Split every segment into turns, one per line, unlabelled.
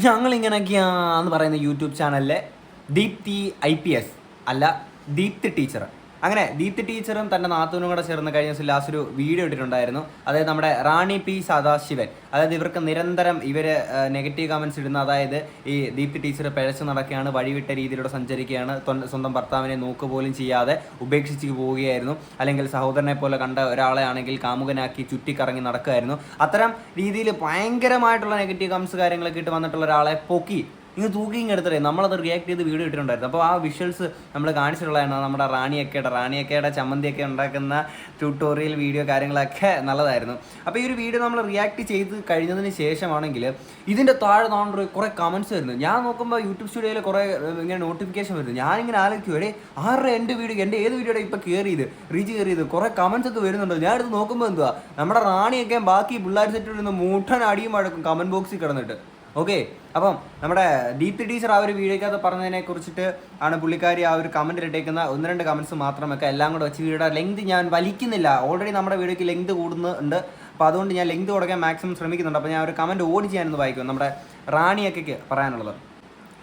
ഞങ്ങൾ ഇങ്ങനെയൊക്കെയാന്ന് പറയുന്ന യൂട്യൂബ് ചാനലിലെ ദീപ്തി ഐ പി എസ് അല്ല ദീപ്തി ടീച്ചർ അങ്ങനെ ദീപ്തി ടീച്ചറും തന്റെ നാത്തൂനും കൂടെ ചേർന്ന് കഴിഞ്ഞ ദിവസം ലാസ്റ്റ് ഒരു വീഡിയോ ഇട്ടിട്ടുണ്ടായിരുന്നു. അതായത് നമ്മുടെ റാണി പി സദാശിവൻ. അതായത് ഇവർക്ക് നിരന്തരം ഇവർ നെഗറ്റീവ് കമൻസ് ഇടുന്ന അതായത് ഈ ദീപ്തി ടീച്ചർ പിഴച്ചു നടക്കുകയാണ് വഴിവിട്ട രീതിയിലൂടെ സഞ്ചരിക്കുകയാണ് സ്വന്തം ഭർത്താവിനെ നോക്കുക പോലും ചെയ്യാതെ ഉപേക്ഷിച്ച് പോവുകയായിരുന്നു. അല്ലെങ്കിൽ സഹോദരനെ പോലെ കണ്ട ഒരാളെ ആണെങ്കിൽ കാമുകനാക്കി ചുറ്റിക്കറങ്ങി നടക്കുമായിരുന്നു അത്തരം രീതിയിൽ ഭയങ്കരമായിട്ടുള്ള നെഗറ്റീവ് കമൻസ് കാര്യങ്ങളൊക്കെ ഇട്ട് വന്നിട്ടുള്ള ഒരാളെ പൊക്കി ഇങ്ങ് തൂക്കി ഇങ്ങ് എടുത്തിട്ടേ നമ്മളത് റിയാക്ട് ചെയ്ത് വീഡിയോ ഇട്ടിട്ടുണ്ടായിരുന്നു. അപ്പോൾ ആ വിഷ്വൽസ് നമ്മൾ കാണിച്ചിട്ടുള്ളതാണ് നമ്മുടെ റാണിയൊക്കെയുടെ റാണിയൊക്കെയുടെ ചമ്മന്തിയൊക്കെ ഉണ്ടാക്കുന്ന ട്യൂട്ടോറിയൽ വീഡിയോ കാര്യങ്ങളൊക്കെ നല്ലതായിരുന്നു. അപ്പോൾ ഈ ഒരു വീഡിയോ നമ്മൾ റിയാക്ട് ചെയ്ത് കഴിഞ്ഞതിന് ശേഷമാണെങ്കിൽ ഇതിന്റെ താഴെ നമ്മൾ കുറേ കമൻസ് വരുന്നു. ഞാൻ നോക്കുമ്പോൾ യൂട്യൂബ് സ്റ്റുഡിയോയിൽ കുറേ ഇങ്ങനെ നോട്ടിഫിക്കേഷൻ വരുന്നു. ഞാനിങ്ങനെ ആലോചിക്കും എടേ ആരുടെ എന്റെ വീഡിയോ എന്റെ ഏത് വീഡിയോയുടെ ഇപ്പോൾ കയറിയത് റീച്ച് കയറിയത് കുറേ കമൻസ് ഒക്കെ വരുന്നുണ്ട് ഞാൻ ഇത് നോക്കുമ്പോൾ എന്തുവാ? നമ്മുടെ റാണിയൊക്കെ ബാക്കി പിള്ളേർ സെറ്റിൽ നിന്ന് മൂട്ടൻ അടിയും അടക്കും കമന്റ് ബോക്സിൽ കിടന്നിട്ട്. ഓക്കെ അപ്പം നമ്മുടെ ദീപ്തി ടീച്ചർ ആ ഒരു വീഡിയോക്കകത്ത് പറഞ്ഞതിനെ കുറിച്ചിട്ട് ആണ് പുള്ളിക്കാരി ആ ഒരു കമന്റ് ഇട്ടേക്കുന്ന ഒന്ന് രണ്ട് കമൻസ് മാത്രമൊക്കെ എല്ലാം കൂടെ വെച്ച് വീഡിയോയുടെ ലെങ്ത് ഞാൻ വലിക്കുന്നില്ല. ഓൾറെഡി നമ്മുടെ വീഡിയോക്ക് ലെങ്ത് കൂടുന്നുണ്ട്. അപ്പോൾ അതുകൊണ്ട് ഞാൻ ലെങ്ത് കൊടുക്കാൻ മാക്സിമം ശ്രമിക്കുന്നുണ്ട്. അപ്പോൾ ഞാൻ ഒരു കമന്റ് ഓടി ചെയ്യാനൊന്ന് വായിക്കും നമ്മുടെ റാണിയൊക്കെ പറയാനുള്ളത്.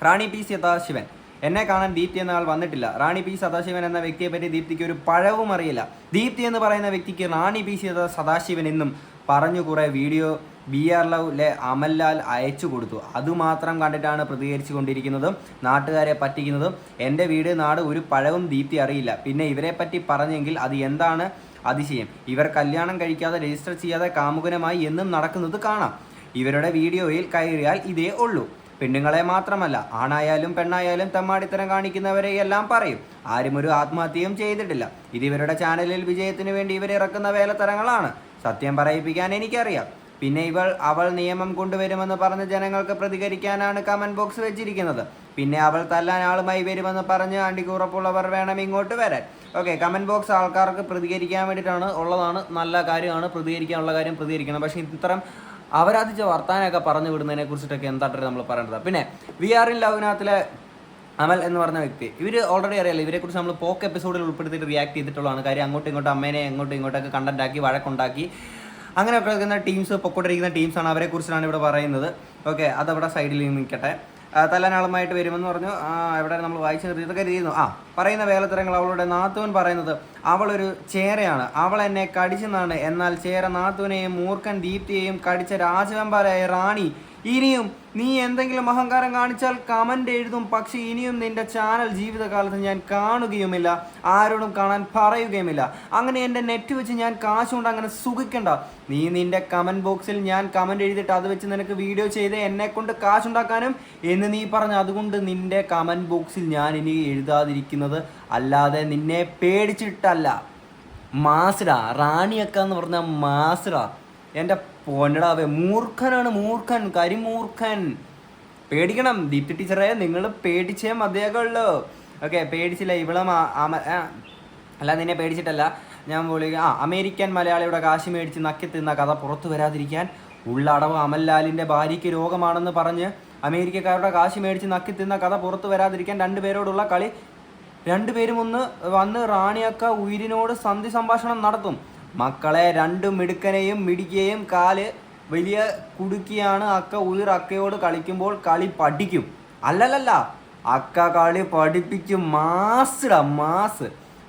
റാണി പി സദാശിവൻ. എന്നെ കാണാൻ ദീപ്തി എന്ന ആൾ വന്നിട്ടില്ല. റാണി പി സദാശിവൻ എന്ന വ്യക്തിയെ പറ്റി ദീപ്തിക്ക് ഒരു പഴവും അറിയില്ല. ദീപ്തി എന്ന് പറയുന്ന വ്യക്തിക്ക് റാണി പി സദാ സദാശിവൻ എന്നും പറഞ്ഞു കുറേ വീഡിയോ ബി ആർ ലവിലെ അമൽലാൽ അയച്ചു കൊടുത്തു. അതുമാത്രം കണ്ടിട്ടാണ് പ്രതികരിച്ചു കൊണ്ടിരിക്കുന്നതും നാട്ടുകാരെ പറ്റിക്കുന്നതും. എന്റെ വീട് നാട് ഒരു പഴവും ദീപ്തി അറിയില്ല. പിന്നെ ഇവരെ പറ്റി പറഞ്ഞെങ്കിൽ അത് എന്താണ് അതിശയം? ഇവർ കല്യാണം കഴിക്കാതെ രജിസ്റ്റർ ചെയ്യാതെ കാമുകനമായി എന്നും നടക്കുന്നത് കാണാം. ഇവരുടെ വീഡിയോയിൽ കയറിയാൽ ഇതേ ഉള്ളൂ. പെണ്ണുങ്ങളെ മാത്രമല്ല ആണായാലും പെണ്ണായാലും തെമ്മാടിത്തരം കാണിക്കുന്നവരെ എല്ലാം പറയും. ആരും ഒരു ആത്മഹത്യയും ചെയ്തിട്ടില്ല. ഇത് ഇവരുടെ ചാനലിൽ വിജയത്തിന് വേണ്ടി ഇവർ ഇറക്കുന്ന വേലത്തരങ്ങളാണ്. സത്യം പറയിപ്പിക്കാൻ എനിക്കറിയാം. പിന്നെ ഇവൾ അവൾ നിയമം കൊണ്ടുവരുമെന്ന് പറഞ്ഞ് ജനങ്ങൾക്ക് പ്രതികരിക്കാനാണ് കമന്റ് ബോക്സ് വെച്ചിരിക്കുന്നത്. പിന്നെ അവൾ തല്ലാൻ ആളുമായി വരുമെന്ന് പറഞ്ഞ് അണ്ടിക്കുറപ്പുള്ളവർ വേണം ഇങ്ങോട്ട് വരാൻ. ഓക്കെ കമന്റ് ബോക്സ് ആൾക്കാർക്ക് പ്രതികരിക്കാൻ വേണ്ടിയിട്ടാണ് ഉള്ളതാണ്. നല്ല കാര്യമാണ്. പ്രതികരിക്കാനുള്ള കാര്യം പ്രതികരിക്കണം. പക്ഷേ ഇത്തരം അവരാധിച്ച വർത്താനമൊക്കെ പറഞ്ഞു വിടുന്നതിനെ കുറിച്ചിട്ടൊക്കെ എന്തായിട്ട് നമ്മൾ പറയേണ്ടത്? പിന്നെ വി ആർ ഇൻ ലവിനകത്തിലെ അമൽ എന്ന് പറഞ്ഞ വ്യക്തി. ഇവർ ഓൾറെഡി അറിയാലോ ഇവരെക്കുറിച്ച് നമ്മൾ പോക്ക് എപ്പിസോഡിൽ ഉൾപ്പെടുത്തിയിട്ട് റിയാക്ട് ചെയ്തിട്ടുള്ളതാണ്. കാര്യം അങ്ങോട്ടും ഇങ്ങോട്ടും അമ്മേനെ അങ്ങോട്ടും ഇങ്ങോട്ടൊക്കെ കണ്ടന്റ് ആക്കി വഴക്കുണ്ടാക്കി. അങ്ങനെയൊക്കെ നിൽക്കുന്ന ടീംസ് പൊക്കോട്ടിരിക്കുന്ന ടീംസാണ് അവരെ കുറിച്ചാണ് ഇവിടെ പറയുന്നത്. ഓക്കെ അതവിടെ സൈഡിൽ നിൽക്കട്ടെ. തലനാളമായിട്ട് വരുമെന്ന് പറഞ്ഞു. എവിടെ നമ്മൾ വായിച്ചു നിർത്തി ഇതൊക്കെ ചെയ്യുന്നു ആ പറയുന്ന വേലത്തരങ്ങൾ അവളുടെ നാത്തുവൻ പറയുന്നത് അവളൊരു ചേരയാണ്. അവൾ എന്നെ കടിച്ചെന്നാണ്. എന്നാൽ ചേര നാത്തുവിനെയും മൂർഖൻ ദീപ്തിയെയും കടിച്ച രാജവെമ്പാലായ റാണി ഇനിയും നീ എന്തെങ്കിലും അഹങ്കാരം കാണിച്ചാൽ കമന്റ് എഴുതും. പക്ഷെ ഇനിയും നിന്റെ ചാനൽ ജീവിതകാലത്ത് ഞാൻ കാണുകയുമില്ല. ആരോടും കാണാൻ പറയുകയുമില്ല. അങ്ങനെ എന്റെ നെറ്റ് വെച്ച് ഞാൻ കാശുകൊണ്ട് അങ്ങനെ സുഖിക്കണ്ട. നീ നിന്റെ കമന്റ് ബോക്സിൽ ഞാൻ കമന്റ് എഴുതിയിട്ട് അത് വെച്ച് നിനക്ക് വീഡിയോ ചെയ്ത് എന്നെ കൊണ്ട് കാശുണ്ടാക്കാനും എന്ന് നീ പറഞ്ഞു അതുകൊണ്ട് നിന്റെ കമന്റ് ബോക്സിൽ ഞാൻ ഇനി എഴുതാതിരിക്കുന്നത് അല്ലാതെ നിന്നെ പേടിച്ചിട്ടല്ല. മാസിട റാണിയൊക്കെ എന്ന് പറഞ്ഞാൽ മാസിട എന്റെ പൊന്നടാവേ മൂർഖനാണ് മൂർഖൻ കരിമൂർഖൻ. പേടിക്കണം ദീപ്തി ടീച്ചറെ നിങ്ങൾ പേടിച്ചേ മതിയാകുള്ളൂ. ഓക്കെ പേടിച്ചില്ല ഇവളും അല്ല നിന്നെ പേടിച്ചിട്ടല്ല. ഞാൻ വിളി ആ അമേരിക്കൻ മലയാളിയുടെ കാശി മേടിച്ച് നക്കി തിന്ന കഥ പുറത്തു വരാതിരിക്കാൻ ഉള്ളടവ് അമൽലാലിന്റെ ഭാര്യയ്ക്ക് രോഗമാണെന്ന് പറഞ്ഞ് അമേരിക്കക്കാരുടെ കാശി മേടിച്ച് നക്കി തിന്ന കഥ പുറത്തു വരാതിരിക്കാൻ രണ്ടുപേരോടുള്ള കളി. രണ്ടുപേരും ഒന്ന് വന്ന് റാണിയക്ക ഉയിരിനോട് സന്ധി സംഭാഷണം നടത്തും. മക്കളെ രണ്ട് മിടുക്കനെയും മിടിക്കുകയും കാൽ വലിയ കുടുക്കിയാണ് അക്ക ഉയർ അക്കയോട് കളിക്കുമ്പോൾ കളി പഠിക്കും. അല്ലല്ലല്ല അക്ക കളി പഠിപ്പിക്കും മാസിട മാസ്.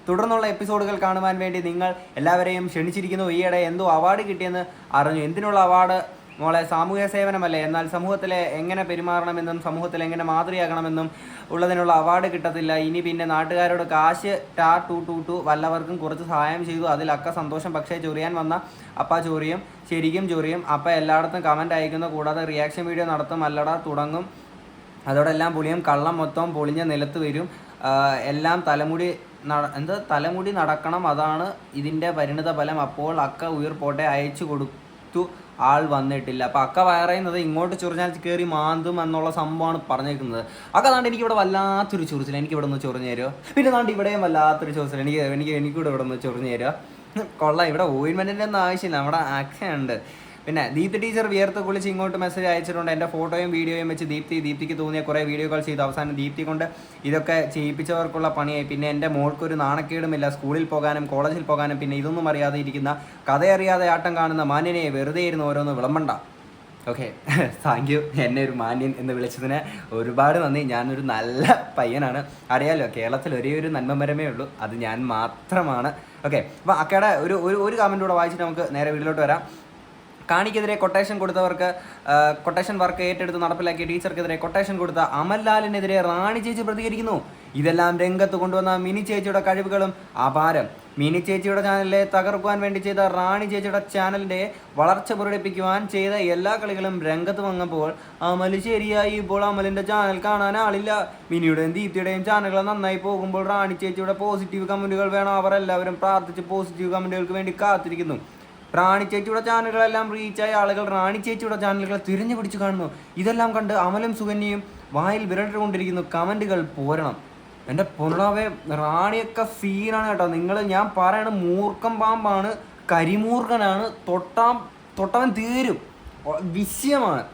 തുടർന്നുള്ള എപ്പിസോഡുകൾ കാണുവാൻ വേണ്ടി നിങ്ങൾ എല്ലാവരെയും ക്ഷണിച്ചിരിക്കുന്നു. ഈയിടെ എന്തോ അവാർഡ് കിട്ടിയെന്ന് അറിഞ്ഞു. എന്തിനുള്ള അവാർഡ് മോളെ സാമൂഹ്യ സേവനമല്ലേ? എന്നാൽ സമൂഹത്തിലെ എങ്ങനെ പെരുമാറണമെന്നും സമൂഹത്തിൽ എങ്ങനെ മാതൃയാകണമെന്നും ഉള്ളതിനുള്ള അവാർഡ് കിട്ടത്തില്ല. ഇനി പിന്നെ നാട്ടുകാരോട് കാശ് ടാ ടു ടു ടു വല്ലവർക്കും കുറച്ച് സഹായം ചെയ്തു. അതിൽ അക്ക സന്തോഷം. പക്ഷേ ചൊറിയാൻ വന്ന അപ്പ ചൊറിയും ശരിക്കും ചൊറിയും. അപ്പ എല്ലായിടത്തും കമന്റ് അയക്കുന്നു. കൂടാതെ റിയാക്ഷൻ വീഡിയോ നടത്തും. അല്ലട തുടങ്ങും. അതോടെല്ലാം പുളിയും കള്ളം മൊത്തം പൊളിഞ്ഞ നിലത്ത് വരും. എല്ലാം തലമുടി എന്താ? തലമുടി നടക്കണം. അതാണ് ഇതിന്റെ പരിണിത ഫലം അപ്പോൾ അക്ക ഉയർപ്പോട്ടെ. അയച്ചു കൊടുത്തു. ആൾ വന്നിട്ടില്ല. അപ്പം അക്ക പറയുന്നത് ഇങ്ങോട്ട് ചൊറിഞ്ഞാൽ കയറി മാന്തും എന്നുള്ള സംഭവമാണ് പറഞ്ഞേക്കുന്നത്. അക്ക അതാണ്ട് എനിക്ക് ഇവിടെ വല്ലാത്തൊരു ചൊറിച്ചിൽ എനിക്ക് ഇവിടെ ഒന്ന് ചൊറിഞ്ഞു തരുമോ പിന്നെ അതാണ്ട് ഇവിടെയും വല്ലാത്തൊരു ചൊറിച്ചിൽ എനിക്ക് എനിക്ക് എനിക്കൂടെ ഇവിടെ ഒന്ന് ചൊറിഞ്ഞു തരുമോ കൊള്ളാം. ഇവിടെ ഓയിൻമെന്റിന്റെ ഒന്നും ആവശ്യമില്ല. നമ്മുടെ അക്കയുണ്ട് പിന്നെ ദീപ്തി ടീച്ചർ വിയർത്ത് കുളിച്ച് ഇങ്ങോട്ട് മെസ്സേജ് അയച്ചിട്ടുണ്ട്. എന്റെ ഫോട്ടോയും വീഡിയോയും വെച്ച് ദീപ്തി ദീപ്തിക്ക് തോന്നിയ കുറേ വീഡിയോകൾ ചെയ്തു. അവസാനം ദീപ്തി കൊണ്ട് ഇതൊക്കെ ചെയ്യിപ്പിച്ചവർക്കുള്ള പണിയായി. പിന്നെ എന്റെ മോൾക്കൊരു നാണക്കേടുമില്ല. സ്കൂളിൽ പോകാനും കോളേജിൽ പോകാനും പിന്നെ ഇതൊന്നും അറിയാതെ ഇരിക്കുന്ന കഥയറിയാതെ ആട്ടം കാണുന്ന മാന്യനെ വെറുതെ ഇരുന്ന് ഓരോന്ന് വിളമ്പണ്ട. ഓക്കെ താങ്ക് യു എന്നെ ഒരു മാന്യൻ എന്ന് വിളിച്ചതിന് ഒരുപാട് നന്ദി. ഞാനൊരു നല്ല പയ്യനാണ്. അറിയാലോ കേരളത്തിൽ ഒരേ ഒരു നന്മമരമേ ഉള്ളൂ. അത് ഞാൻ മാത്രമാണ്. ഓക്കെ അപ്പോൾ അക്കയുടെ ഒരു ഒരു കമന്റ് കൂടെ വായിച്ചിട്ട് നമുക്ക് നേരെ വീട്ടിലോട്ട് വരാം. കാണിക്കെതിരെ കൊട്ടേഷൻ കൊടുത്തവർക്ക് കൊട്ടേഷൻ വർക്ക് ഏറ്റെടുത്ത് നടപ്പിലാക്കിയ ടീച്ചർക്കെതിരെ കൊട്ടേഷൻ കൊടുത്ത അമൽലാലിനെതിരെ റാണി ചേച്ചി പ്രതികരിക്കുന്നു. ഇതെല്ലാം രംഗത്ത് കൊണ്ടുവന്ന മിനി ചേച്ചിയുടെ കഴിവുകളും അപാരം. മിനി ചേച്ചിയുടെ ചാനലിലെ തകർക്കുവാൻ വേണ്ടി ചെയ്ത റാണി ചേച്ചിയുടെ ചാനലിന്റെ വളർച്ച പുരടിപ്പിക്കുവാൻ ചെയ്ത എല്ലാ കളികളും രംഗത്ത് വന്നപ്പോൾ അമൽ ശരിയായി. ഇപ്പോൾ അമലിന്റെ ചാനൽ കാണാൻ ആളില്ല. മിനിയുടെയും ദീപ്തിയുടെയും ചാനലുകൾ നന്നായി പോകുമ്പോൾ റാണി ചേച്ചിയുടെ പോസിറ്റീവ് കമന്റുകൾ വേണം. അവർ എല്ലാവരും പ്രാർത്ഥിച്ച് പോസിറ്റീവ് കമന്റുകൾക്ക് വേണ്ടി കാത്തിരിക്കുന്നു. റാണി ചേച്ചിയുടെ ചാനലുകളെല്ലാം റീച്ചായ ആളുകൾ റാണി ചേച്ചിയുടെ ചാനലുകൾ തിരിഞ്ഞു പിടിച്ചു കാണുന്നു. ഇതെല്ലാം കണ്ട് അമലും സുകന്യയും വായിൽ വിരട്ടുകൊണ്ടിരിക്കുന്നു കമന്റുകൾ പോരണം. എന്റെ പൊന്നാവെ റാണിയൊക്കെ സീനാണ് കേട്ടോ. നിങ്ങൾ ഞാൻ പറയണ മൂർഖം പാമ്പാണ് കരിമൂർഖനാണ് തൊട്ടാം തൊട്ടവൻ തീരും. വിഷയമാണ്.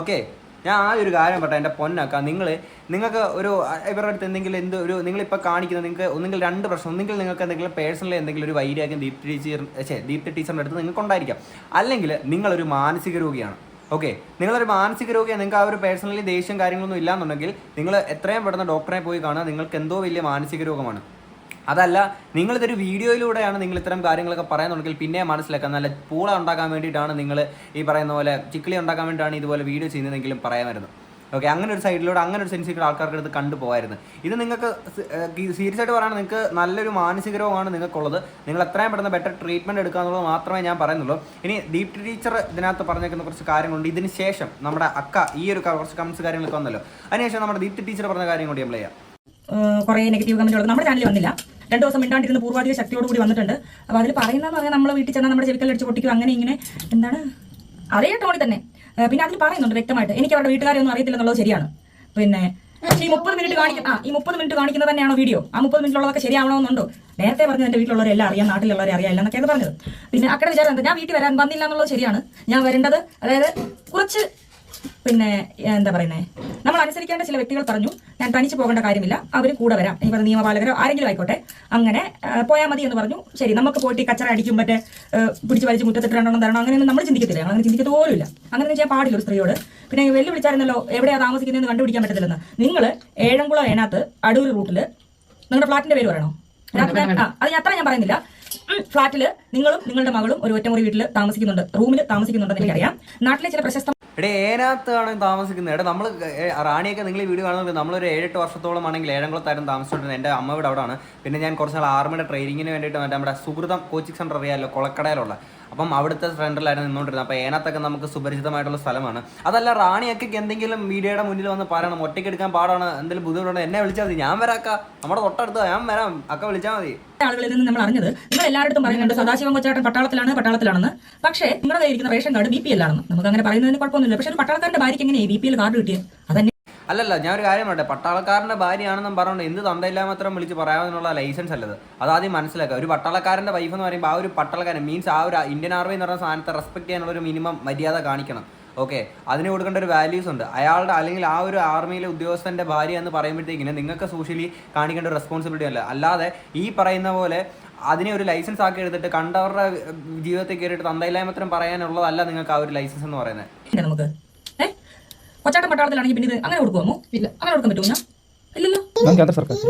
ഓക്കെ ഞാൻ ആ ഒരു കാര്യം പറട്ടെ എന്റെ പൊന്നക്ക. നിങ്ങൾ നിങ്ങൾക്ക് ഒരു ഇവരുടെ അടുത്ത് എന്തെങ്കിലും എന്ത് ഒരു നിങ്ങളിപ്പോൾ കാണിക്കുന്ന നിങ്ങൾക്ക് ഒന്നെങ്കിൽ രണ്ട് പ്രശ്നം ഒന്നെങ്കിൽ നിങ്ങൾക്ക് എന്തെങ്കിലും പേഴ്സണലി എന്തെങ്കിലും ഒരു വൈരാഗ്യം ദീപ്തി ടീച്ചർ ഛേ ദീപ്തി ടീച്ചറിന്റെ അടുത്ത് നിങ്ങൾക്ക് ഉണ്ടായിരിക്കാം. അല്ലെങ്കിൽ നിങ്ങളൊരു മാനസിക രോഗിയാണ്. ഓക്കെ? നിങ്ങളൊരു മാനസിക രോഗിയാണ് നിങ്ങൾക്ക് ആ ഒരു പേഴ്സണലി ദേഷ്യം കാര്യങ്ങളൊന്നും ഇല്ലാന്നുണ്ടെങ്കിൽ നിങ്ങൾ എത്രയും പെട്ടെന്ന് ഡോക്ടറെ പോയി കാണുക. നിങ്ങൾക്ക് എന്തോ വലിയ മാനസിക രോഗമാണ്. അതല്ല നിങ്ങളിതൊരു വീഡിയോയിലൂടെയാണ് നിങ്ങൾ ഇത്തരം കാര്യങ്ങളൊക്കെ പറയുന്നുണ്ടെങ്കിൽ പിന്നെ മനസ്സിലാക്കാം നല്ല പൂള ഉണ്ടാക്കാൻ വേണ്ടിയിട്ടാണ് നിങ്ങൾ ഈ പറയുന്ന പോലെ ചിക്കിളി ഉണ്ടാക്കാൻ വേണ്ടിയിട്ടാണ് ഇതുപോലെ വീഡിയോ ചെയ്യുന്നതെങ്കിലും പറയാമായിരുന്നു ഓക്കെ അങ്ങനെ ഒരു സൈഡിലൂടെ അങ്ങനെ ഒരു സെൻസിറ്റീവ് ആൾക്കാർക്ക് അടുത്ത് കണ്ടുപോകായിരുന്നു ഇത് നിങ്ങൾക്ക് സീരിയസ് ആയിട്ട് പറയുകയാണെങ്കിൽ നിങ്ങൾക്ക് നല്ലൊരു മാനസിക രോഗമാണ് നിങ്ങൾക്കുള്ളത്. നിങ്ങൾ എത്രയും പെട്ടെന്ന് ബെറ്റർ ട്രീറ്റ്മെന്റ് എടുക്കുക എന്നുള്ളത് മാത്രമേ ഞാൻ പറയുന്നുള്ളൂ. ഇനി ദീപ് ടീച്ചർ ഇതിനകത്ത് പറഞ്ഞേക്കുന്ന കുറച്ച് കാര്യങ്ങളുണ്ട്. ഇതിന് ശേഷം നമ്മുടെ അക്ക ഈ ഒരു കുറച്ച് കമൻസ് കാര്യങ്ങളൊക്കെ വന്നല്ലോ. അതിനുശേഷം നമ്മുടെ ദീപ്തി ടീച്ചർ പറഞ്ഞ കാര്യം കൂടി നമ്മൾ ചെയ്യാം.
കുറെ നെഗറ്റീവ് കമന്റ് നമ്മുടെ ചാനലിൽ വന്നില്ല. രണ്ടു ദിവസം മിണ്ടാണ്ടിരുന്ന് പൂർവാധിക ശക്തിയോട് കൂടി വന്നിട്ടുണ്ട്. അപ്പോൾ അതിൽ പറയുന്നതെന്ന് പറഞ്ഞാൽ നമ്മൾ വീട്ടിൽ ചെന്നാൽ നമ്മുടെ ചെവിക്കൽ അടിച്ച് പൊട്ടിക്കും. അങ്ങനെ ഇങ്ങനെ എന്താണ്? അതേ ടോണി തന്നെ. പിന്നെ അതിൽ പറയുന്നുണ്ട് വ്യക്തമായിട്ട്. എനിക്ക് അവരുടെ വീട്ടുകാരെ ഒന്നും അറിയത്തില്ല എന്നുള്ളത് ശരിയാണ്. പിന്നെ ഈ മുപ്പത് മിനിറ്റ് കാണിക്കുന്ന ആ ഈ മുപ്പത് മിനിറ്റ് കാണിക്കുന്നത് തന്നെയാണോ വീഡിയോ? ആ മുപ്പത് മിനിറ്റുള്ളതൊക്കെ ശരിയാവണമെന്നുണ്ടോ? നേരത്തെ പറഞ്ഞത് എന്റെ വീട്ടിലുള്ളവരെല്ലാം അറിയാം നാട്ടിലുള്ളവരെ അറിയാം എന്നൊക്കെയാണ് പറഞ്ഞത്. പിന്നെ അക്കടെ വിചാരം ഞാൻ വീട്ടിൽ വരാൻ വന്നില്ല എന്നുള്ളത് ശരിയാണ്. ഞാൻ വരേണ്ടത് അതായത് കുറച്ച് പിന്നെ എന്താ പറയുന്നത് നമ്മൾ അനുസരിക്കേണ്ട ചില വ്യക്തികൾ പറഞ്ഞു ഞാൻ തനിച്ച് പോകേണ്ട കാര്യമില്ല അവർ കൂടെ വരാം. പറഞ്ഞ നിയമപാലകരോ ആരെങ്കിലും ആയിക്കോട്ടെ. അങ്ങനെ പോയാൽ മതി എന്ന് പറഞ്ഞു. ശരി നമുക്ക് പോയിട്ട് ഈ കച്ചറ അടിക്കും മറ്റേ പിടിച്ച് വലിച്ച് മുറ്റത്തിട്ട് രണ്ടെണ്ണം തരണം അങ്ങനെയൊന്നും നമ്മൾ ചിന്തിക്കത്തില്ല. അങ്ങനെ ചിന്തിക്കത്ത് പോലുമില്ല. അങ്ങനെ ചെയ്യാൻ പാടില്ല ഒരു സ്ത്രീയോട്. പിന്നെ വെല്ലു വിളിച്ചായിരുന്നല്ലോ എവിടെയാ താമസിക്കുന്നതെന്ന് കണ്ടുപിടിക്കാൻ പറ്റത്തില്ലെന്ന്. നിങ്ങൾ ഏഴംകുളം ഏനാത്ത് അടൂർ റൂട്ടിൽ നിങ്ങളുടെ ഫ്ലാറ്റിന്റെ പേര് പറയണോ? അത് അത്ര ഞാൻ പറയുന്നില്ല. ഫ്ളാറ്റിൽ നിങ്ങളും നിങ്ങളുടെ മകളും ഒരു ഒറ്റമുറി വീട്ടിൽ താമസിക്കുന്നുണ്ട് റൂമിൽ താമസിക്കുന്നുണ്ടെന്ന് എനിക്കറിയാം. നാട്ടിലെ ചില പ്രശസ്ത
എടേ ഏനാത്താണ് താമസിക്കുന്നത്? എടാ നമ്മൾ റാണിയൊക്കെ നിങ്ങൾ ഈ വീഡിയോ കാണുന്നത് നമ്മളൊരു ഏഴെട്ട് വർഷത്തോളം ആണെങ്കിൽ ഏഴംകുളത്തായിരുന്നു താമസിച്ചിട്ടുണ്ട് എന്റെ അമ്മ ഇവിടെ അവിടെയാണ്. പിന്നെ ഞാൻ കുറച്ച് നാൾ ആർമിയുടെ ട്രെയിനിങ്ങിന് വേണ്ടിയിട്ട് മറ്റേ നമ്മുടെ സുഹൃതം കോച്ചിങ് സെന്റർ അറിയാമല്ലോ കൊളക്കടയിലുള്ള. അപ്പം അവിടുത്തെ ഫ്രണ്ടിലായിരുന്നു നിന്നുകൊണ്ടിരുന്നത് അപ്പോൾ ഏനത്തൊക്കെ നമുക്ക് സുപരിചിതമായിട്ടുള്ള സ്ഥലമാണ്. അതല്ല റാണിയൊക്കെ എന്തെങ്കിലും മീഡിയയുടെ മുന്നിൽ വന്ന് പറയണം ഒറ്റയ്ക്ക് എടുക്കാൻ പാടാണ് എന്തെങ്കിലും ബുദ്ധിമുട്ടുണ്ട് എന്നെ വിളിച്ചാൽ മതി ഞാൻ വരാക്ക നമ്മുടെ തൊട്ടടുത്ത് ഞാൻ വരാം അക്ക വിളിച്ചാൽ മതി.
ആളുകളിൽ നിന്ന് നമ്മൾ അറിഞ്ഞത് നിങ്ങൾ എല്ലായിടത്തും പറയുന്നുണ്ട് സദാശിവം കൊച്ചാട്ടൻ പട്ടാളത്തിലാണ് പട്ടാളത്തിലാണെന്ന്. പക്ഷേ നിങ്ങളുടെ ഇരിക്കുന്ന റേഷൻ കാർഡ് ബി പി എല്ലാണെന്ന് നമുക്ക് അങ്ങനെ പറയുന്നതിന് കുഴപ്പമൊന്നുമില്ല. പക്ഷേ ഒരു പട്ടാളക്കാരന്റെ ഭാര്യയ്ക്ക് എങ്ങനെയാണ് ബി പി എൽ കാർഡ് കിട്ടിയത്? അതന്നെ
അല്ലല്ല ഞാൻ ഒരു കാര്യം പറയട്ടെ. പട്ടാളക്കാരന്റെ ഭാര്യയാണെന്നും പറഞ്ഞുകൊണ്ട് എന്ത് തന്തയില്ലാമത്രം വിളിച്ച് പറയാമെന്നുള്ള ലൈസൻസ് അല്ലത്. അതാദ്യം മനസ്സിലാക്കുക. ഒരു പട്ടാളക്കാരന്റെ വൈഫ് എന്ന് പറയുമ്പോൾ ആ ഒരു പട്ടാളക്കാരൻ മീൻസ് ആ ഒരു ഇന്ത്യൻ ആർമി എന്ന് പറയുന്ന സാധനത്തെ റെസ്പെക്ട് ചെയ്യാനുള്ള ഒരു മിനിമം മര്യാദ കാണിക്കണം. ഓക്കെ അതിന് കൊടുക്കേണ്ട ഒരു വാല്യൂസ് ഉണ്ട്. അയാളുടെ അല്ലെങ്കിൽ ആ ഒരു ആർമിയിലെ ഉദ്യോഗസ്ഥന്റെ ഭാര്യ എന്ന് പറയുമ്പോഴത്തേക്കിന് നിങ്ങൾക്ക് സോഷ്യലി കാണിക്കേണ്ട ഒരു റെസ്പോൺസിബിലിറ്റി അല്ല. അല്ലാതെ ഈ പറയുന്ന പോലെ അതിനെ ഒരു ലൈസൻസ് ആക്കി എടുത്തിട്ട് കണ്ടവരുടെ ജീവിതത്തിൽ കയറിയിട്ട് തന്തയില്ലായ്മത്രം പറയാനുള്ളതല്ല നിങ്ങൾക്ക് ആ ഒരു ലൈസൻസ് എന്ന് പറയുന്നത്.
നമുക്ക് ഏ കൊച്ചാട്ടൻ പട്ടാളത്തിലാണെങ്കിൽ പിന്നെ ഇത് അങ്ങനെ കൊടുക്കുമോ ഇല്ല. അങ്ങനെ കൊടുക്കാൻ പറ്റുമോ ഞാൻ ഇല്ലല്ലോ?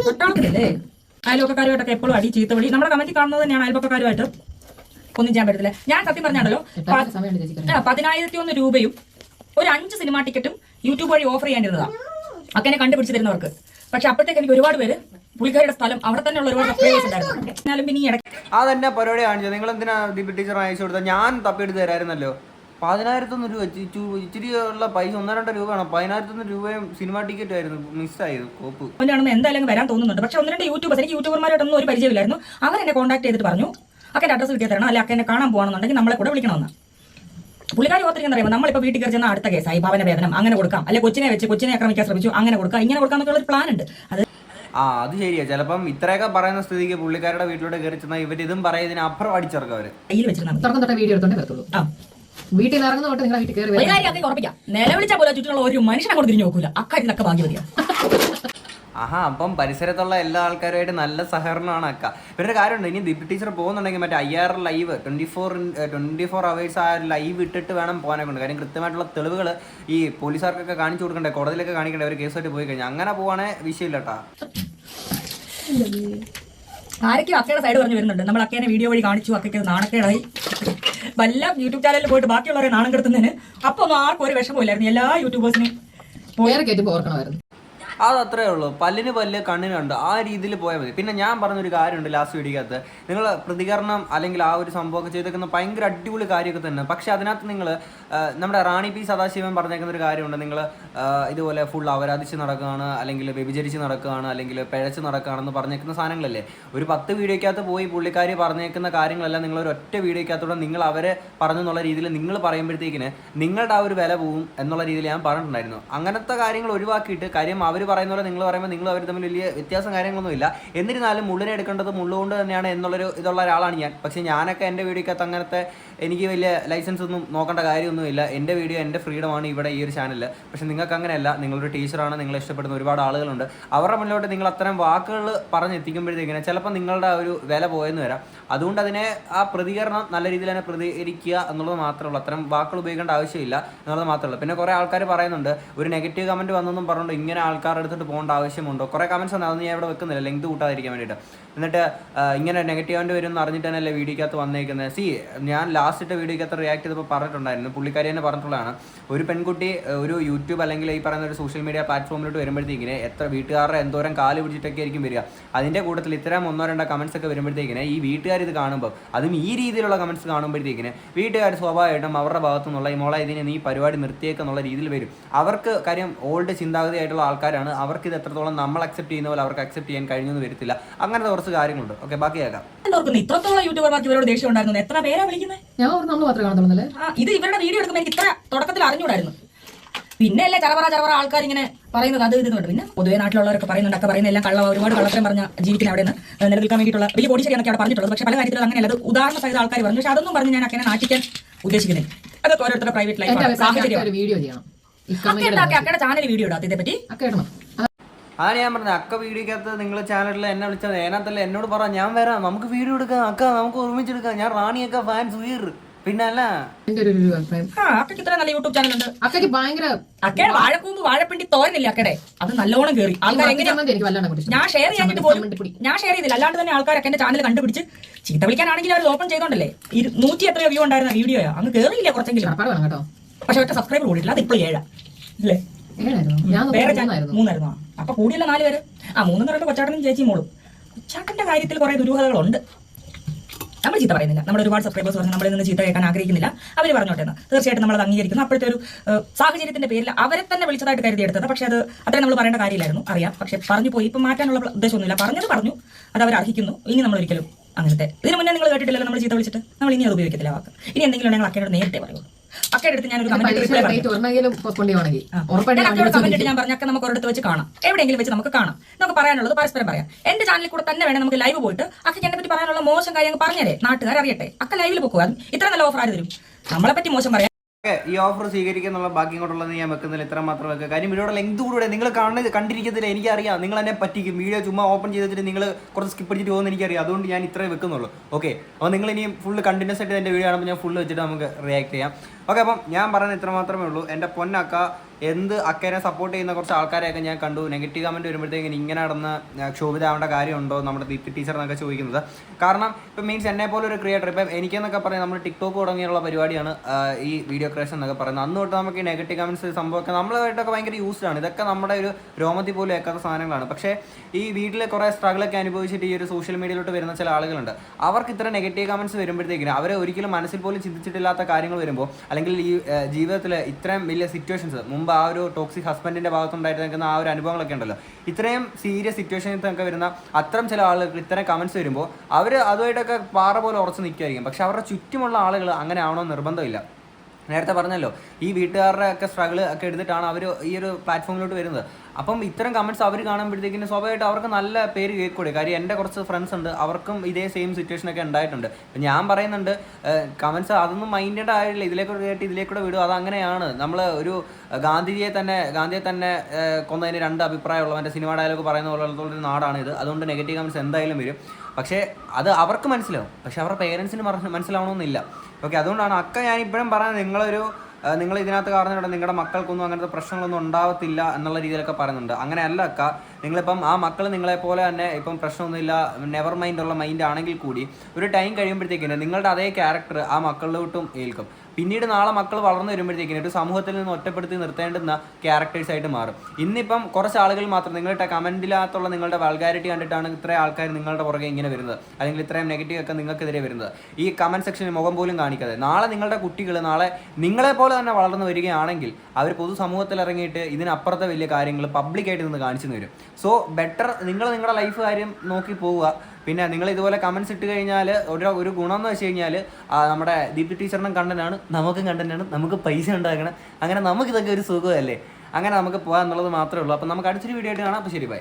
പട്ടാളത്തിലല്ലേ? അയൽവക്കക്കാരുമായിട്ടൊക്കെ എപ്പോഴും അടി ചീത്ത വഴി നമ്മുടെ കമ്മിറ്റി കാണുന്നത് തന്നെയാണ് അയൽവക്കക്കാരുമായിട്ട് ഒന്നും ചെയ്യാൻ പറ്റത്തില്ല. ഞാൻ സത്യം പറഞ്ഞാണല്ലോ പതിനായിരത്തി ഒന്ന് രൂപയും ഒരു അഞ്ച് സിനിമാ ടിക്കറ്റും യൂട്യൂബ് വഴി ഓഫർ ചെയ്യാനിരുന്നതാണ് അങ്ങനെ കണ്ടുപിടിച്ച് തരുന്നവർക്ക്. പക്ഷെ അപ്പോഴത്തേക്ക് എനിക്ക് ഒരുപാട് പേര് പുള്ളിക്കാരുടെ സ്ഥലം അവിടെ തന്നെ ഉള്ള ഒരുപാട് സബ്സ്ക്രൈബേഴ്സ് ഉണ്ടായിരുന്നു. എന്നാലും പിന്നെ ഈ ഇടയ്ക്ക്
അതെന്നെ പരിപാടി കാണിച്ചത് നിങ്ങൾ എന്തിനാ ടീച്ചർ അയച്ചു കൊടുത്തത്? ഞാൻ തപ്പിയെടുത്ത് തരായിരുന്നല്ലോ. പതിനായിരത്തൊന്ന് രൂപ. ഇച്ചി- ഇച്ചിരി ഉള്ള പൈസ ഒന്നോ രണ്ടോ രൂപയാണ്? പതിനായിരത്തൊന്ന് രൂപയും സിനിമ ടിക്കറ്റ് ആയിരുന്നു. മിസ്സായത് കോപ്പ്.
അവനാണെന്ന് എന്തായാലും വരാൻ തോന്നുന്നുണ്ട്. പക്ഷെ ഒന്ന് രണ്ട് യൂട്യൂബേഴ്സ് എനിക്ക് യൂട്യൂബർമാരായിട്ടൊന്നും ഒരു പരിചയമില്ലായിരുന്നു. അവർ എന്നെ കോൺടാക്ട് ചെയ്തിട്ട് പറഞ്ഞു അക്കന്റെ അഡ്രസ്സ് കിട്ടിയ തരണം. അല്ലെ അക്കനെ കാണാൻ പോകണമെന്നുണ്ടെങ്കിൽ നമ്മളെ കൂടെ വിളിക്കണമെന്ന്. പുള്ളിക്കാരി ഓർത്തിരിക്കുന്ന പറയുമ്പോൾ നമ്മളിപ്പോൾ വീട്ടിൽ കയറി ചെന്ന അടുത്ത കേസായി ഭവന വേദനം. അങ്ങനെ കൊടുക്കാം. അല്ലെ കൊച്ചിനെ വെച്ച് കൊച്ചിനെ ആക്രമിക്കാൻ ശ്രമിച്ചു. അങ്ങനെ കൊടുക്കാം. ഇങ്ങനെ കൊടുക്കാം എന്നൊക്കെ ഒരു പ്ലാൻ ഉണ്ട്. അത്
ആ അത് ശരിയാ. ചിലപ്പം ഇത്രയൊക്കെ പറയുന്ന സ്ഥിതിക്ക് പുള്ളിക്കാരുടെ വീട്ടിലൂടെ കയറി ചെന്നാൽ ഇവർ ഇതും പറയുന്നതിന് അപ്പുറം അടിച്ചിറക്കും അവർ
കയ്യിൽ വെച്ചിരുന്നു
തുടക്കം തൊട്ട വീഡിയോ എടുത്തോണ്ടേ വരത്തുള്ളൂ.
ആ.
വീട്ടിൽ നിന്ന് ഇറങ്ങുന്ന തൊട്ട് നിങ്ങളെ വീട്ടിൽ കയറി
ഒരു
വരാം
കാര്യം അതൊക്കെ ഉറപ്പിക്കാം. നിലവിളിച്ചാൽ പോലെ ഒരു മനുഷ്യനെ കൊണ്ട് തിരിഞ്ഞു നോക്കൂല. അക്കാര്യത്തിലൊക്കെ ഭാഗ്യവതിയാണ്
ആഹാ അപ്പം പരിസരത്തുള്ള എല്ലാ ആൾക്കാരുമായിട്ട് നല്ല സഹകരണമാണ് അക്ക. പിന്നെ ഒരു കാര്യമുണ്ട് ഇനി ദീപ് ടീച്ചർ പോകുന്നുണ്ടെങ്കിൽ മറ്റേ I R live twenty four twenty four hours ആ ലൈവ് ഇട്ടിട്ട് വേണം പോകാനൊക്കെ കൊണ്ട് കാര്യം കൃത്യമായിട്ടുള്ള തെളിവുകൾ ഈ പോലീസുകാർക്കൊക്കെ കാണിച്ചു കൊടുക്കണ്ടേ? കോടതിയിലൊക്കെ കാണിക്കണ്ടേ? ഒരു കേസായിട്ട് പോയി കഴിഞ്ഞാൽ. അങ്ങനെ പോവാണേ വിഷയമില്ല കേട്ടാ
ആരൊക്കെയോ അക്കയുടെ സൈഡ് പറഞ്ഞു വരുന്നുണ്ട്. നമ്മൾ അക്കേനെ വീഡിയോ വഴി കാണിച്ചു അക്കയ്ക്ക് അത് വല്ല യൂട്യൂബ് ചാനലിൽ പോയിട്ട് ബാക്കിയുള്ളവരെ നാണം കെടുത്തുന്നതിന് അപ്പൊ ആർക്കും ഒരു വിഷമമില്ലായിരുന്നു എല്ലാ യൂട്യൂബേഴ്സിനും
വേറെ കയറ്റുമ്പോൾ ഓർക്കണമായിരുന്നു.
അത് അത്രേ ഉള്ളൂ. പല്ലിന് പല്ല് കണ്ണിന് കണ്ട് ആ രീതിയിൽ പോയാൽ മതി. പിന്നെ ഞാൻ പറഞ്ഞൊരു കാര്യമുണ്ട് ലാസ്റ്റ് വീഡിയോക്കകത്ത്. നിങ്ങൾ പ്രതികരണം അല്ലെങ്കിൽ ആ ഒരു സംഭവമൊക്കെ ചെയ്തേക്കുന്ന ഭയങ്കര അടിപൊളി കാര്യമൊക്കെ തന്നെ. പക്ഷെ അതിനകത്ത് നിങ്ങൾ നമ്മുടെ റാണി പി സദാശിവൻ പറഞ്ഞേക്കുന്ന ഒരു കാര്യമുണ്ട്. നിങ്ങൾ ഇതുപോലെ ഫുൾ അവരാധിച്ച് നടക്കുകയാണ് അല്ലെങ്കിൽ വ്യഭിചരിച്ച് നടക്കുകയാണ് അല്ലെങ്കിൽ പിഴച്ച് നടക്കുകയാണെന്ന് പറഞ്ഞേക്കുന്ന സാധനങ്ങളല്ലേ? ഒരു പത്ത് വീഡിയോക്കകത്ത് പോയി പുള്ളിക്കാരി പറഞ്ഞേക്കുന്ന കാര്യങ്ങളെല്ലാം നിങ്ങൾ ഒരു ഒറ്റ വീഡിയോക്കകത്തൂടെ നിങ്ങൾ അവരെ പറഞ്ഞു എന്നുള്ള രീതിയിൽ നിങ്ങൾ പറയുമ്പോഴത്തേക്കിന് നിങ്ങളുടെ ആ ഒരു വില പോവും എന്നുള്ള രീതിയിൽ ഞാൻ പറഞ്ഞിട്ടുണ്ടായിരുന്നു. അങ്ങനത്തെ കാര്യങ്ങൾ ഒഴിവാക്കിയിട്ട് കാര്യം അവർ പറയുന്ന പോലെ നിങ്ങൾ പറയുമ്പോൾ നിങ്ങൾ അവർ തമ്മിൽ വലിയ വ്യത്യാസം കാര്യങ്ങളൊന്നുമില്ല എന്നിരുന്നാലും മുള്ളിനെ എടുക്കേണ്ടത് മുള്ളുകൊണ്ട് തന്നെയാണ് എന്നുള്ളൊരു ഇതുള്ള ഒരാളാണ് ഞാൻ. പക്ഷേ ഞാനൊക്കെ എന്റെ വീഡിയോക്കകത്ത് അങ്ങനത്തെ എനിക്ക് വലിയ ലൈസൻസ് ഒന്നും നോക്കേണ്ട കാര്യമൊന്നുമില്ല എന്റെ വീഡിയോ എന്റെ ഫ്രീഡമാണ് ഇവിടെ ഈ ഒരു ചാനലിൽ പക്ഷേ നിങ്ങൾക്ക് അങ്ങനെയല്ല. നിങ്ങളൊരു ടീച്ചറാണ് നിങ്ങളെ ഇഷ്ടപ്പെടുന്ന ഒരുപാട് ആളുകളുണ്ട്. അവരുടെ മുന്നിലോട്ട് നിങ്ങൾ അത്തരം വാക്കുകൾ പറഞ്ഞെത്തിക്കുമ്പോഴത്തേക്കിനെ ചിലപ്പോൾ നിങ്ങളുടെ ഒരു വില പോയെന്ന് വരാം. അതുകൊണ്ട് അതിനെ ആ പ്രതികരണം നല്ല രീതിയിൽ തന്നെ പ്രതികരിക്കുക എന്നുള്ളത് മാത്രമേ ഉള്ളൂ അത്തരം വാക്കുകൾ ഉപയോഗിക്കേണ്ട ആവശ്യമില്ല എന്നുള്ളത് മാത്രമേ ഉള്ളൂ പിന്നെ കുറേ ആൾക്കാർ പറയുന്നുണ്ട് ഒരു നെഗറ്റീവ് കമന്റ് വന്നെന്നും പറഞ്ഞുകൊണ്ട് ഇങ്ങനെ ആൾക്കാർ എടുത്തിട്ട് പോകേണ്ട ആവശ്യമുണ്ടോ? കുറേ കമന്റ്സ് ഉണ്ട് അതൊന്നും ഞാൻ ഇവിടെ വെക്കുന്നില്ല. ലെങ്ത് കൂട്ടാതിരിക്കാൻ വേണ്ടിയിട്ട്. എന്നിട്ട് ഇങ്ങനെ നെഗറ്റീവ് കമന്റ് വരും എന്ന് അറിഞ്ഞിട്ട് തന്നെയല്ലേ വീഡിയോക്കകത്ത് വന്നേക്കുന്നത്. സി ഞാൻ ലാസ്റ്റ് ഇട്ട വീഡിയോക്കകത്ത് റിയാക്ട് ചെയ്തപ്പോൾ പറഞ്ഞിട്ടുണ്ടായിരുന്നു. പുള്ളിക്കാരി തന്നെ പറഞ്ഞിട്ടുള്ളതാണ്. ഒരു പെൺകുട്ടി ഒരു യൂട്യൂബ് അല്ലെങ്കിൽ ഈ പറയുന്ന ഒരു സോഷ്യൽ മീഡിയ പ്ലാറ്റ്ഫോമിലോട്ട് വരുമ്പോഴത്തേക്കിന് എത്ര വീട്ടുകാരുടെ എന്തോരം കാൽ പിടിച്ചിട്ടൊക്കെ ആയിരിക്കും വരിക. അതിന്റെ കൂട്ടത്തിൽ ഇത്തരം ഒന്നോ രണ്ടോ കമൻസ് ഒക്കെ വരുമ്പോഴത്തേക്കിന് ഈ വീട്ടുകാർ ഇത് കാണുമ്പോൾ അതും ഈ രീതിയിലുള്ള കമൻസ് കാണുമ്പോഴത്തേക്കിന് വീട്ടുകാർ സ്വാഭാവികമായിട്ടും അവരുടെ ഭാഗത്തു നിന്നുള്ള ഈ മോളെ ഇതിനെ നീ പരിപാടി നിർത്തിയേക്കെന്നുള്ള രീതിയിൽ വരും. അവർക്ക് കാര്യം ഓൾഡ് ചിന്താഗതിയായിട്ടുള്ള ആൾക്കാരാണ്. അവർക്ക് ഇത് എത്രത്തോളം നമ്മൾ അക്സെപ്റ്റ് ചെയ്യുന്ന പോലെ അവർക്ക് അക്സെപ്റ്റ് ചെയ്യാൻ കഴിഞ്ഞെന്ന് വരത്തില്ല. അങ്ങനത്തെ കുറച്ച് കാര്യങ്ങളുണ്ട്. ഓക്കെ ബാക്കി കേൾക്കാം
ഓർക്കുന്നു ഇത്രത്തോളം യൂട്യൂബർമാർക്ക് ഇവരോട് ദേഷ്യം ഉണ്ടായിരുന്നു എത്ര പേരാ വിളിക്കുന്നത്?
ഞാൻ ഓർന്ന് നമ്മൾ മാത്രമേ കാണത്തുള്ളൂ
ആ ഇത് ഇവരുടെ വീഡിയോ എടുക്കുമ്പോൾ എനിക്ക് ഇത്ര തുടക്കത്തിൽ അറിഞ്ഞൂടായിരുന്നു. പിന്നെ അല്ലേ ചറവറ ചറവറ ആൾക്കാർ ഇങ്ങനെ പറയുന്നത്. അത് കൊണ്ട് പിന്നെ പൊതുവെ നാട്ടിലുള്ളവർക്ക് പറയുന്നുണ്ട്. ഒക്കെ പറയുന്ന എല്ലാം കള്ള ഒരുപാട് കള്ളത്തരം പറഞ്ഞ ജീവിക്കുന്ന അവിടെ നിന്ന് നിലനിൽക്കാൻ വേണ്ടിയിട്ടുള്ള വലിയ കോടീശ്ശേരി എന്നൊക്കെ അവിടെ പറഞ്ഞിട്ടുള്ളത്. പക്ഷെ പല കാര്യത്തിലും അങ്ങനെയല്ല. അത് ഉദാഹരണ സഹിത ആൾക്കാർ പറഞ്ഞു. പക്ഷെ അതൊന്നും പറഞ്ഞ് ഞാൻ അങ്ങനെ നാട്ടിക്കാൻ ഉദ്ദേശിക്കുന്നില്ല. അതൊക്കെ ഓരോരുത്തരുടെ പ്രൈവറ്റ് ലൈഫ് സാഹചര്യം
വീഡിയോ ചെയ്യണം.
അക്കയുടെ ചാനൽ വീഡിയോ ഇടാം
ഇടണം
അതാണ് ഞാൻ പറഞ്ഞത്. അക്ക വീഡിയോക്കകത്ത് നിങ്ങൾ ചാനലിൽ എന്നെ വിളിച്ചത് അതിനകത്തല്ല എന്നോട് പറ ഞാൻ വരാം. നമുക്ക് വീഡിയോ എടുക്കാം. അക്ക നമുക്ക് ഒരുമിച്ചെടുക്കാം ഞാൻ റാണിയൊക്കെ ഫാൻസ് ഉയർ. പിന്നെ അല്ല
എന്റെ ഒരു ഒരു അഭിപ്രായം
ആ അക്കയ്ക്ക് ഇത്ര നല്ല യൂട്യൂബ് ചാനൽ ഉണ്ട്.
അക്കയ്ക്ക് ഭയങ്കര
അക്കയുടെ വാഴക്കൂമ്പ് വാഴപ്പിണ്ടി തോരനില്ല അക്കടെ അത് നല്ലോണം കയറി ആൾക്കാർ എങ്ങനെ
ചമ്മന്തി എനിക്ക് വല്ലാണ്ട് പിടിച്ചു
ഞാൻ ഷെയർ ചെയ്യാനായിട്ട് പോലും
ചമ്മന്തിപ്പൊടി.
ഞാൻ ഷെയർ ചെയ്തില്ല. അല്ലാണ്ട് തന്നെ ആൾക്കാരൊക്കെ എന്റെ ചാനൽ കണ്ടുപിടിച്ച് ചീത്ത വിളിക്കാനാണെങ്കിൽ അവർ ഓപ്പൺ ചെയ്തോണ്ടല്ലേ? ഇരു- നൂറ്റി എത്രയോ വ്യൂ ഉണ്ടായിരുന്ന വീഡിയോയാ. അങ്ങ് കേറിയില്ല കുറച്ചെങ്കിലും.
ചടപ്പാട് വേണം കേട്ടോ.
പക്ഷെ ഒറ്റ സബ്സ്ക്രൈബർ കൂടിയിട്ടില്ല. അത് ഇപ്പോൾ ഏഴാ. ഇല്ലേ?
ഏഴായിരുന്നു? ഞാൻ
വേറെ
മൂന്നായിരുന്നു.
മൂന്നായിരുന്നു. ആ. അപ്പൊ കൂടിയല്ല നാല് പേര്. ആ മൂന്നെന്ന് പറയുമ്പോൾ കൊച്ചാട്ടനും ചേച്ചി മോളും. കൊച്ചാട്ടന്റെ കാര്യത്തിൽ കുറെ ദുരൂഹതകളുണ്ട്. നമ്മൾ ചീത്ത പറയുന്നില്ല. നമ്മുടെ ഒരുപാട് സബ്സ്ക്രൈബേഴ്സ് പറഞ്ഞു നമ്മളിൽ നിന്ന് ചീത്ത കേൾക്കാൻ ആഗ്രഹിക്കുന്നില്ല. അവർ പറഞ്ഞോട്ടെ എന്ന്. തീർച്ചയായിട്ടും നമ്മൾ അത് അംഗീകരിക്കുന്നു. അപ്പോഴത്തെ ഒരു ഏഹ്, സാഹചര്യത്തിന്റെ പേരിൽ അവരെ തന്നെ വിളിച്ചതായിട്ട് കരുതിയെടുത്തത് പക്ഷേ അത് അത്രയും നമ്മൾ പറയേണ്ട കാര്യമില്ലായിരുന്നു. അറിയാം. പക്ഷേ പറഞ്ഞു പോയി. ഇപ്പം മാറ്റാനുള്ള പ്ല- ഉദ്ദേശമൊന്നുമില്ല. പറഞ്ഞത് പറഞ്ഞു. അത് അവർ അർഹിക്കുന്നു. ഇനി നമ്മൾ ഒരിക്കലും അങ്ങനത്തെ ഇതിന് മുന്നേ നിങ്ങൾ കേട്ടിട്ടില്ലല്ലോ നമ്മൾ ചീത്ത വിളിച്ചിട്ട്. നമ്മൾ ഇനി അത് ഉപയോഗിക്കത്തില്ല വാക്ക്. ഇനി എന്തെങ്കിലും ഉണ്ടെങ്കിൽ അക്കയോട് നേരത്തെ പറയുള്ളൂ. അക്കയുടെ അടുത്ത് ഞാനൊരു കമന്റ് പറഞ്ഞു. നമുക്ക് ഒരിടത്ത് വെച്ച് കാണാം. എവിടെയെങ്കിലും വെച്ച് നമുക്ക് കാണാം. നമുക്ക് പറയാനുള്ളത് പരസ്പരം പറയാം. എന്റെ ചാനലിൽ കൂടെ തന്നെ വേണം നമുക്ക് ലൈവ് പോയിട്ട് അക്കയ്ക്ക് എന്നെ പറ്റി പറയാനുള്ള മോശം കാര്യങ്ങൾ പറഞ്ഞതേ നാട്ടുകാർ അറിയട്ടെ. അക്ക ലൈവിൽ പോകുക? ഇത്ര നല്ല ഓഫർ ആര് തരും? നമ്മളെ പറ്റി മോശം പറയാം
ഈ ഓഫർ സ്വീകരിക്കുന്നുള്ള ബാക്കി ഇങ്ങോട്ടുള്ളത് ഞാൻ വെക്കുന്നില്ല. ഇത്ര മാത്രം വെക്കുക. കാര്യം വീഡിയോയുടെ ലെങ്ത് കൂടെ നിങ്ങൾ കാണുന്നത് കണ്ടിരിക്കത്തില്ല. എനിക്കറിയാം. നിങ്ങൾ എന്നെ പറ്റിക്കും. വീഡിയോ ചുമ്മാ ഓപ്പൺ ചെയ്തിട്ട് നിങ്ങൾ കുറച്ച് സ്കിപ്പ് അടിച്ചിട്ട് പോകുന്ന എനിക്കറിയാം. അതുകൊണ്ട് ഞാൻ ഇത്രേ വെക്കുന്നുള്ളൂ. ഓക്കെ അപ്പോൾ നിങ്ങൾ ഇനിയും ഫുൾ കണ്ടിന്യൂസ് ആയിട്ട് എന്റെ വീഡിയോ കാണുമ്പോൾ ഞാൻ ഫുൾ വെച്ചിട്ട് നമുക്ക് റിയാക്ട് ചെയ്യാം. ഓക്കെ അപ്പം ഞാൻ പറയുന്നത് ഇത്ര മാത്രമേ ഉള്ളൂ. എന്റെ പൊന്നക്ക എന്ത് അക്കേനെ സപ്പോർട്ട് ചെയ്യുന്ന കുറച്ച് ആൾക്കാരെയൊക്കെ ഞാൻ കണ്ടു. നെഗറ്റീവ് കമന്റ് വരുമ്പോഴത്തേക്കും ഇങ്ങനെ നടന്ന് ക്ഷോഭിതാവേണ്ട കാര്യമുണ്ടോ നമ്മുടെ ദീപ്തി ടീച്ചർ എന്നൊക്കെ ചോദിക്കുന്നത്. കാരണം ഇപ്പം മീൻസ് എന്നെ പോലെ ഒരു ക്രിയേറ്റർ ഇപ്പം എനിക്കെന്നൊക്കെ പറയാം നമ്മൾ ടിക്ടോക്ക് തുടങ്ങിയുള്ള പരിപാടിയാണ് ഈ വീഡിയോ ക്രിയേഷൻ എന്നൊക്കെ പറയുന്നത്. അന്ന് തൊട്ട് നമുക്ക് ഈ നെഗറ്റീവ് കമൻസ് സംഭവമൊക്കെ നമ്മളായിട്ടൊക്കെ ഭയങ്കര യൂസ്ഡ് ആണ്. ഇതൊക്കെ നമ്മുടെ ഒരു രോമത്തിൽ പോലും ഏക്കാത്ത സാധനങ്ങളാണ്. പക്ഷേ ഈ വീട്ടിൽ കുറേ സ്ട്രഗിളൊക്കെ അനുഭവിച്ചിട്ട് ഈ ഒരു സോഷ്യൽ മീഡിയയിലോട്ട് വരുന്ന ചില ആളുകളുണ്ട്. അവർക്ക് ഇത്ര നെഗറ്റീവ് കമൻസ് വരുമ്പോഴത്തേക്കിന് അവരെ ഒരിക്കലും മനസ്സിൽ പോലും ചിന്തിച്ചിട്ടില്ലാത്ത കാര്യങ്ങൾ വരുമ്പോൾ അല്ലെങ്കിൽ ഈ ജീവിതത്തിൽ ഇത്രയും വലിയ സിറ്റുവേഷൻസ് മുമ്പ് ആ ഒരു ടോക്സിക് ഹസ്ബൻഡിന്റെ ഭാഗത്തുണ്ടായിട്ട് നിൽക്കുന്ന ആ ഒരു അനുഭവങ്ങളൊക്കെ ഉണ്ടല്ലോ. ഇത്രയും സീരിയസ് സിറ്റുവേഷൻസൊക്കെ വരുന്ന അത്തരം ചില ആളുകൾ ഇത്തരം കമൻസ് വരുമ്പോൾ അവർ അതുമായിട്ടൊക്കെ പാറ പോലെ ഉറച്ച് നിൽക്കുമായിരിക്കും പക്ഷെ അവരുടെ ചുറ്റുമുള്ള ആളുകൾ അങ്ങനെ ആവണമെന്ന് നിർബന്ധമില്ല. നേരത്തെ പറഞ്ഞല്ലോ ഈ വീട്ടുകാരുടെ ഒക്കെ സ്ട്രഗിൾ ഒക്കെ എടുത്തിട്ടാണ് അവർ ഈ ഒരു പ്ലാറ്റ്ഫോമിലോട്ട് വരുന്നത്. അപ്പം ഇത്തരം കമന്റ്സ് അവർ കാണുമ്പോഴത്തേക്കിന് സ്വാഭാവികമായിട്ട് അവർക്ക് നല്ല പേര് കേൾക്കൂടെ. കാര്യം എന്റെ കുറച്ച് ഫ്രണ്ട്സ് ഉണ്ട് അവർക്കും ഇതേ സെയിം സിറ്റുവേഷൻ ഒക്കെ ഉണ്ടായിട്ടുണ്ട്. അപ്പം ഞാൻ പറയുന്നുണ്ട് കമന്റ്സ് അതൊന്നും മൈൻഡഡ് ആയില്ല ഇതിലേക്കൂടെ കേട്ട് ഇതിലേക്കൂടെ വിടും. അത് അങ്ങനെയാണ്. നമ്മൾ ഒരു ഗാന്ധിജിയെ തന്നെ ഗാന്ധിയെ തന്നെ കൊന്നതിന് രണ്ട് അഭിപ്രായമുള്ളവന്റെ സിനിമ ഡയലോഗ് പറയുന്ന പോലുള്ള ഒരു നാടാണ് ഇത്. അതുകൊണ്ട് നെഗറ്റീവ് കമന്റ്സ് എന്തായാലും വരും. പക്ഷേ അത് അവർക്ക് മനസ്സിലാവും. പക്ഷേ അവരുടെ പേരൻസിന് മനസ്സിലാവണമെന്നില്ല. ഓക്കെ അതുകൊണ്ടാണ് അക്ക ഞാൻ ഇപ്പോഴും പറയുന്നത് നിങ്ങളൊരു നിങ്ങൾ ഇതിനകത്ത് കാരണം നിങ്ങളുടെ മക്കൾക്കൊന്നും അങ്ങനത്തെ പ്രശ്നങ്ങളൊന്നും ഉണ്ടാവത്തില്ല എന്നുള്ള രീതിയിലൊക്കെ പറയുന്നുണ്ട്. അങ്ങനെയല്ല അക്ക. നിങ്ങളിപ്പം ആ മക്കൾ നിങ്ങളെ പോലെ തന്നെ ഇപ്പം പ്രശ്നമൊന്നുമില്ല നെവർ മൈൻഡ് ഉള്ള മൈൻഡ് ആണെങ്കിൽ കൂടി ഒരു ടൈം കഴിയുമ്പോഴത്തേക്കിനും നിങ്ങളുടെ അതേ ക്യാരക്ടർ ആ മക്കളിലോട്ടും ഏൽക്കും. പിന്നീട് നാളെ മക്കൾ വളർന്നു വരുമ്പോഴത്തേക്കിനും ഒരു സമൂഹത്തിൽ നിന്ന് ഒറ്റപ്പെടുത്തി നിർത്തേണ്ടുന്ന ക്യാരക്ടേഴ്സ് ആയിട്ട് മാറും. ഇന്നിപ്പം കുറച്ച് ആളുകൾ മാത്രം നിങ്ങളുടെ കമന്റിനകത്തുള്ള നിങ്ങളുടെ വൾഗാരിറ്റി കണ്ടിട്ടാണ് ഇത്രയും ആൾക്കാർ നിങ്ങളുടെ പുറകെ ഇങ്ങനെ വരുന്നത്. അല്ലെങ്കിൽ ഇത്രയും നെഗറ്റീവ് ഒക്കെ നിങ്ങൾക്കെതിരെ വരുന്നത്. ഈ കമന്റ് സെക്ഷനിൽ മുഖം പോലും കാണിക്കാതെ. നാളെ നിങ്ങളുടെ കുട്ടികൾ നാളെ നിങ്ങളെ പോലെ തന്നെ വളർന്നു വരികയാണെങ്കിൽ അവർ പൊതുസമൂഹത്തിൽ ഇറങ്ങിയിട്ട് ഇതിനപ്പുറത്തെ വലിയ കാര്യങ്ങൾ പബ്ലിക്കായിട്ട് നിന്ന് കാണിച്ചു തരും. സോ ബെറ്റർ നിങ്ങൾ നിങ്ങളുടെ ലൈഫ് കാര്യം നോക്കി പോവുക. പിന്നെ നിങ്ങൾ ഇതുപോലെ കമൻസ് ഇട്ട് കഴിഞ്ഞാൽ ഒരു ഒരു ഗുണം എന്ന് വെച്ച് കഴിഞ്ഞാൽ നമ്മുടെ ദീപ്തി ടീച്ചറിനും കണ്ടനാണ് നമുക്കും കണ്ടനാണ് നമുക്ക് പൈസ ഉണ്ടാക്കണം. അങ്ങനെ നമുക്കിതൊക്കെ ഒരു സുഖമല്ലേ? അങ്ങനെ നമുക്ക് പോകാം എന്നുള്ളത് മാത്രമേ ഉള്ളൂ. അപ്പം നമുക്ക് അടുത്തൊരു വീഡിയോ ആയിട്ട് കാണാം. അപ്പോൾ ശരി ബൈ